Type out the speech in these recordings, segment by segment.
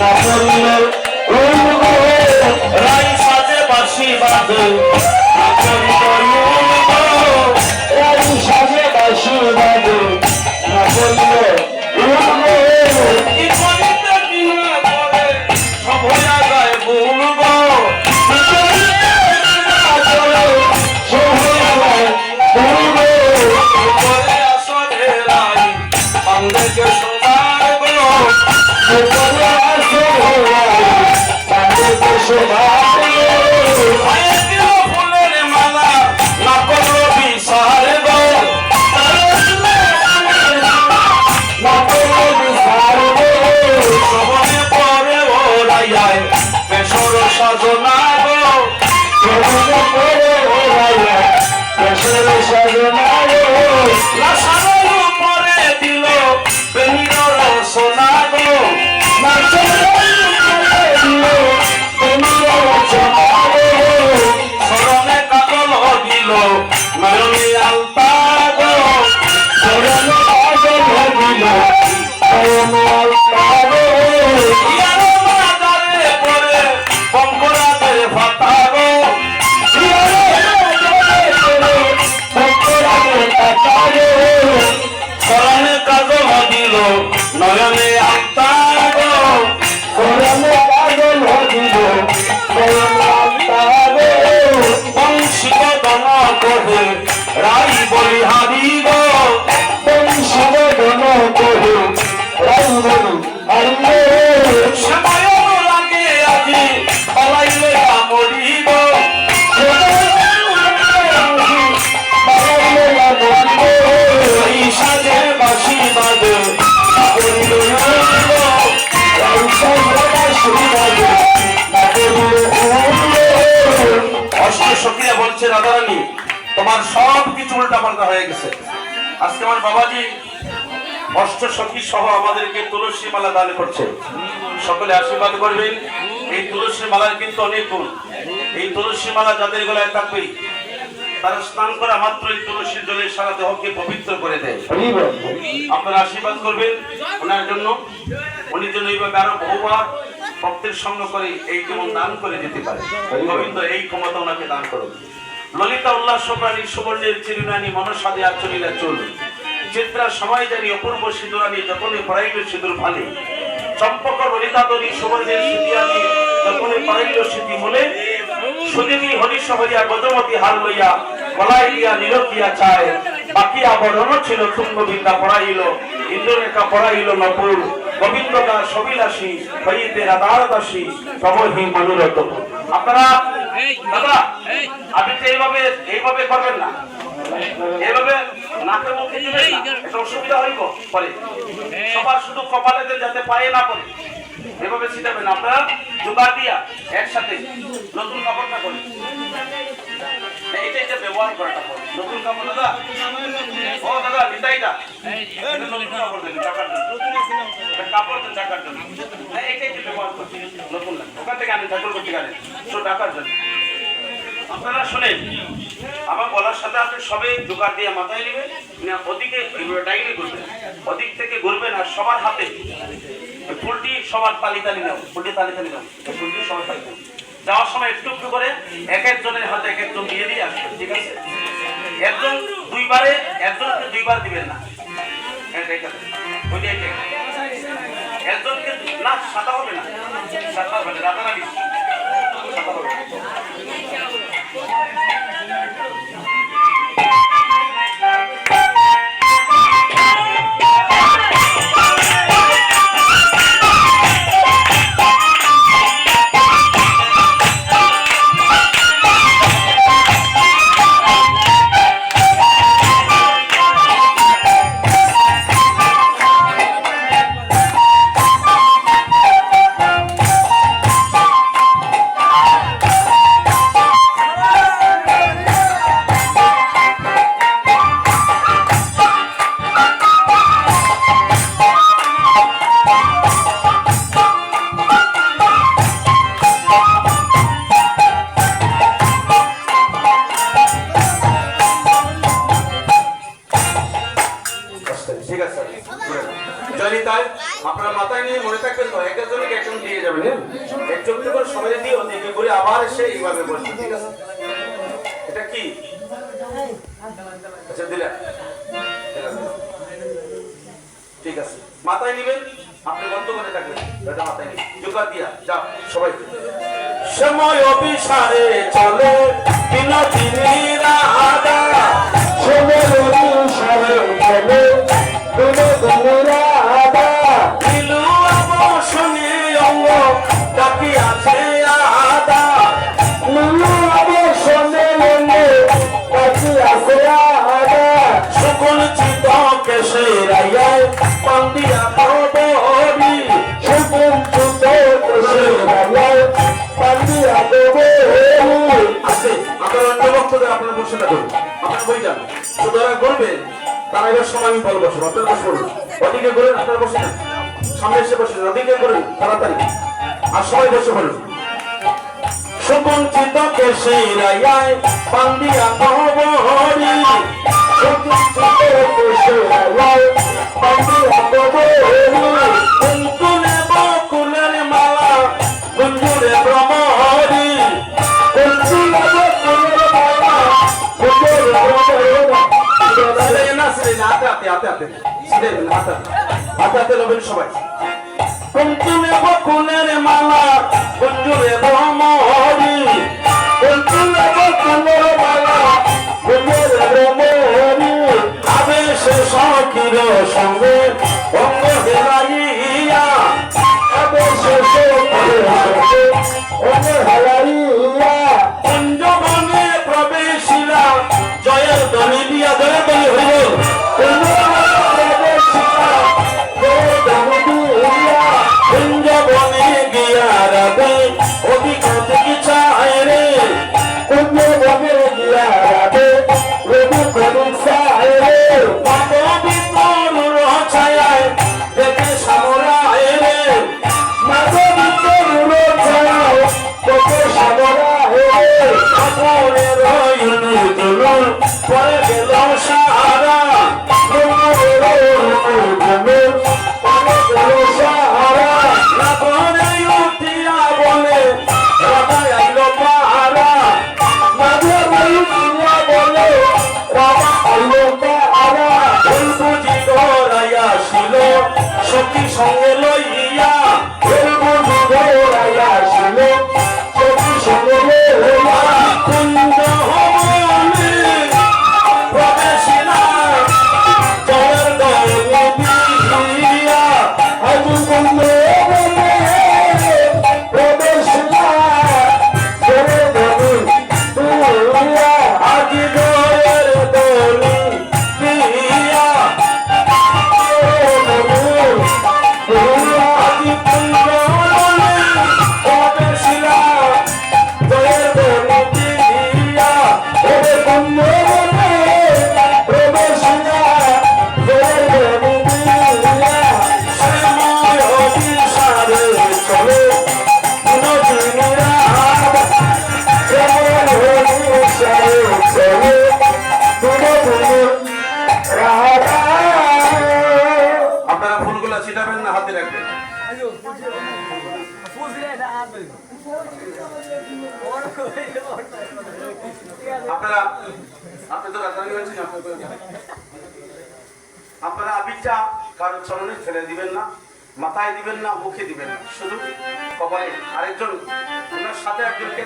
না করলে রাই সাজে বাসি বাঁধে। না করলে রাই সাজে বাসি বাঁধে। না করলে উড়বো কি Sure. para. বাবাজি, অষ্ট সখী সহ আমাদেরকে তুলসী মালা দান করছে সকলে আশীর্বাদ করবেন। এই তুলসী মালার কিন্তু অনেক গুণ। এই তুলসী মালা যাদের গলায় থাকবে, তারা স্নান করা মাত্রই তুলসীর জলে সারা দেহকে পবিত্র করে দেয়। আপনারা আশীর্বাদ করবেন ওনার জন্য। উনি যেন এইভাবে আরও বহুবার ভক্তের সঙ্গ করে এই জীবন দান করে যেতে পারে। গোবিন্দ এই ক্ষমতা ওনাকে দান করুন। ললিতা উল্লাস প্রাণী সুবর্ণের চিরুনানি মনসাদে আচরিলা চুল। চিত্রা সময় জানি অপূর্ব সিঁদুরানি যখনই পড়াইল সিঁদুর ফালে। চম্পক ললিতা তরি সুবর্ণের স্মৃতিয়ানি যখনই পড়াইল স্মৃতি মূলে সুদিনী হরিষ হরিয়া গজমতি হার লইয়া গলায় দিয়া নিরকিয়া চায়। বাকি আবরণ ছিল তুঙ্গ বিদ্যা পড়াইল ইন্দ্ররেখা পড়াইল নপুর। গোবিন্দ দাস সবিলাসী হইতে রাধার দাসী তবহি মনোরত। আপনারা দাদা আপনি তো এইভাবে এইভাবে করবেন না। এইভাবে নাকে মুখে দিবেন অসুবিধা হইব। পরে সবার শুধু কপালেতে যাতে পায়ে না পড়ে, এভাবে ছিটাবেন। আপনারা জোগাড় দিয়া একসাথে নতুন কাপড়টা করেন ব্যবহার করেন। নতুন কাপড়, দাদা? ও, দাদা কাপড় দেন ব্যবহার করছি। নতুন ওখান থেকে আনেন আপনারা শোনেন, আমার বলার সাথে আপনি সবে জোগাড় দিয়ে মাথায় নেবেন, না ওদিকে ডাইনি ঘুরবেন ওদিক থেকে ঘুরবেন আর সবার হাতে ফুলটি সবার তালি নাও, ফুলটি তালি ওই ফুলটি সবার তালি যাওয়ার সময় একটু একটু করে এক একজনের হাতে এক একজন দিয়ে দিয়ে আসবেন, ঠিক আছে? একজন দুইবারে, একজনকে দুইবার দিবেন না। হ্যাঁ একজনকে, না, সাদা হবে না। সাদা হবে না জানি তাই মাথায় নিয়ে মনে থাকবেন তো একজন দিয়ে যাবেন হ্যাঁ? করে সবাই দিয়ে করে আবার এইভাবে বসবে, ঠিক আছে? এটা কি? আচ্ছা দিলে ঠিক আছে। মাথায় নিবেন, আপনি বন্ধ করে থাকবেন মাথায় দিয়া, যাও, সবাই। সময় অভিসারে চলে সময় বক্তব্য আপনার বসে থাকুন আপনার বই যান। সুতরাং করবেন তার এবার সময় আমি বলব বসুন আপনার বসে পড়ুন। ওদিকে করেন আপনার বসে যান। সামনে এসে বসে ওদিকে করেন তাড়াতাড়ি। আর সবাই বসে পড়ুন। সুকুঞ্চিত কেশে পান্ডিয়া সুত পান্ডিয়া পরে আপনারা আবিরটা কারোর চরণে ফেলে দিবেন না, মাথায় দিবেন না, মুখে দিবেন না। শুধু কপালে আরেকজন, ওনার সাথে একজন কে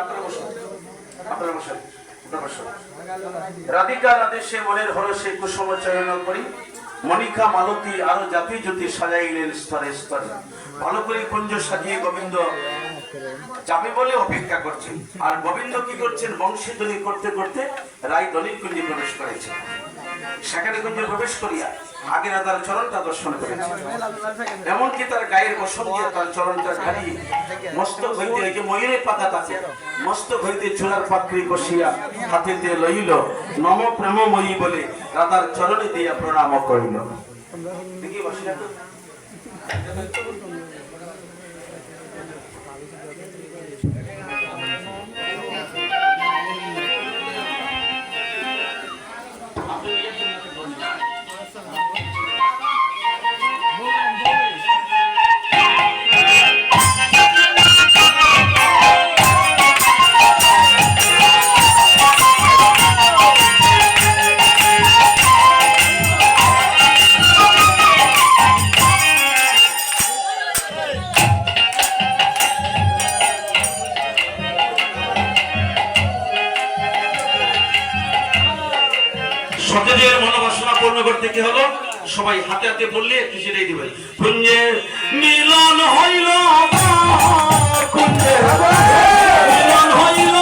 আপনারা বসুন। আপনারা রাধিকার আদেশে মনের হরসে কুসুম চয়ন করি। মনিকা মালতী আরও জাতি জ্যোতি সাজাইলেন স্তরে স্তরে। ভালো করে কুঞ্জ সাজিয়ে গোবিন্দ যাবে বলে অপেক্ষা করছেন। আর গোবিন্দ কি করছেন? বংশীধ্বনি করতে করতে রায় দলিত কুঞ্জে প্রবেশ করেছে। সেখানে কুঞ্জে প্রবেশ করিয়া তার চরণটা দর্শন করেছে। এমনকি তার গায়ের বসন দিয়ে তার চরণটা মস্তক হইতে যে ময়ূরের পাতা তাকে মস্তক হইতে চূড়ার পাত্রী বসিয়া লইল, নম প্রেমময়ী বলে রাধার চরণে দিয়া প্রণাম করিল। দেখি বসিয়া সতীদের মনোবাসনা পূর্ণ করতে কি হলো? সবাই হাতে হাতে বললে একটু সেটাই দিবে পুঞ্জে মিলন হইল মিলন হইল